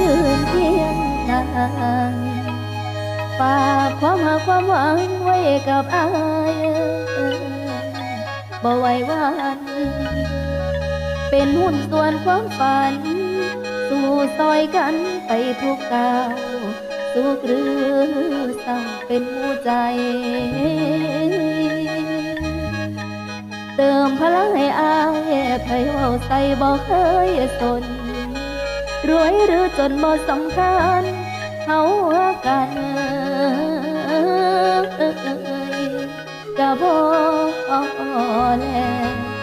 ยืนเคียงนางฝากความหาความหวังไว้กับอายบ่ไหววันเป็นหุ้นส่วนความฝัน สู่ซอยกันไปทุกก้าวสุขหรือเศร้าเป็นหัวใจ เติมพลังให้อายไผเว้าใส่บ่เคยสน รวยหรือจนบ่สำคัญเฮาหากันกะบ่แล้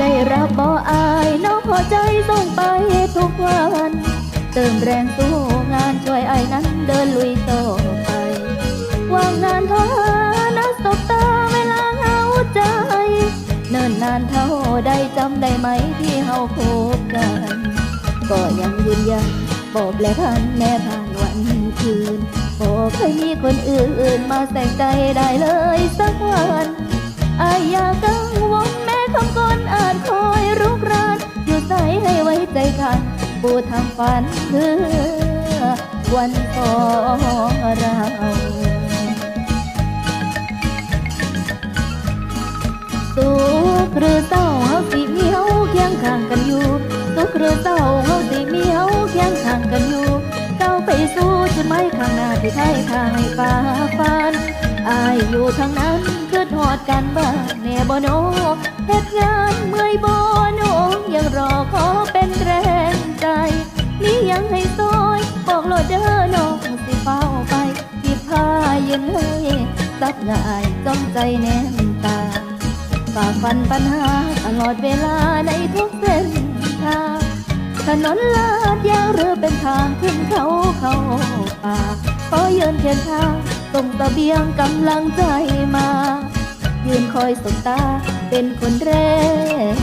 ได้รับบ่อายน้องหัวใจส่งไปทุกวัน เติมแรงสู้งานช่วยไอ้นั้นเดินลุยต่อไป วางงานทรหานะสบตาเวลาเหงาใจ เนิ่นนานเท่าใดจำได้ไหมที่เฮาคบกัน ก็ยังยืนยันบอกและพันแม่ผ่านวันคืนบอกเคยมีคนอื่นมาแสงใจได้เลยสักวันอายอยากกังวล คำกลอาจคอยรุกรานอยู่ใสให้ไว้ใจกันปูทางฝันเพื่อวันของเราสุขหรือเศร้าเฮาสิมีเฮาเคียงข้างกันอยู่สุขหรือเศร้าเฮาสิมีเฮาเคียงข้างกันอยู่ก้าวไปสู่จุดหมายข้างหน้าที่ไทยทางให้ฟ้าฟันอายอยู่ทางนั้น อดกันบ้านแน่บ่โนเฮ็ดงานเมื่อยบ่โนยังรอขอเป็นแรงใจ นี่ยังให้ซอยบอกโลดเด้อน้องสิเฝ้าไปหยิบผ้ายืนให้ซับง่ายจ้องใจแน่นตาฝ่าฟันปัญหาตลอดเวลาในทุกเส้นทางถนนลาดยางหรือเป็นทางขึ้นเขาเข้าป่าขอเยืนเทียนทางส่งตะเบียงกำลังใจมา ยืนคอยสบตา เป็นคนแรก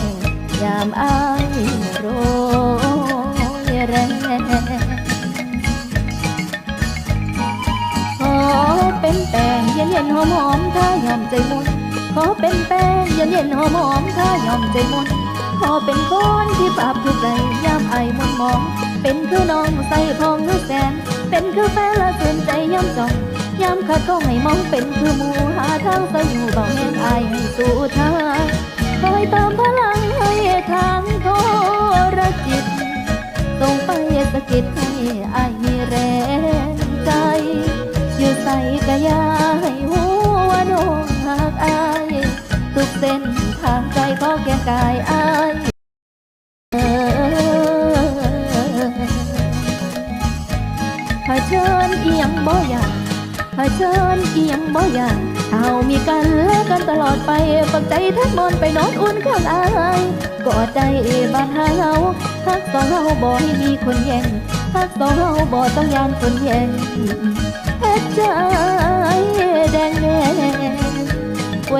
ยามอายโรยแรงขอเป็นแป้งเย็นเย็นหอมหอมถ้ายอมใจมุนขอเป็นแป้งเย็นเย็นหอมหอมถ้ายอมใจมุนขอเป็นคนที่ปราบทุกใจยามไอายมนมอง เป็นคือน้องใส่พองหรือแสน เป็นคือแฟนละเตือนใจยามจ้องยามขาดก็ให้มองเป็นคือมูหาทางใส่อยู่เบาแห้ง ขอแก่กายอายเออเผชิญเอียงบ่อย่าเผชิญเอียงบ่อย่างเอามีกันและกันตลอดไปฝักใจแทบมอนไปนอนอุ่นข้างอายกอดใจบานหาเฮาทักสองเฮาบ่ให้มีคนแย่งทักสองเฮาบ่ต้องยานคนแย่งเฮ็ดใจแดงแดงเว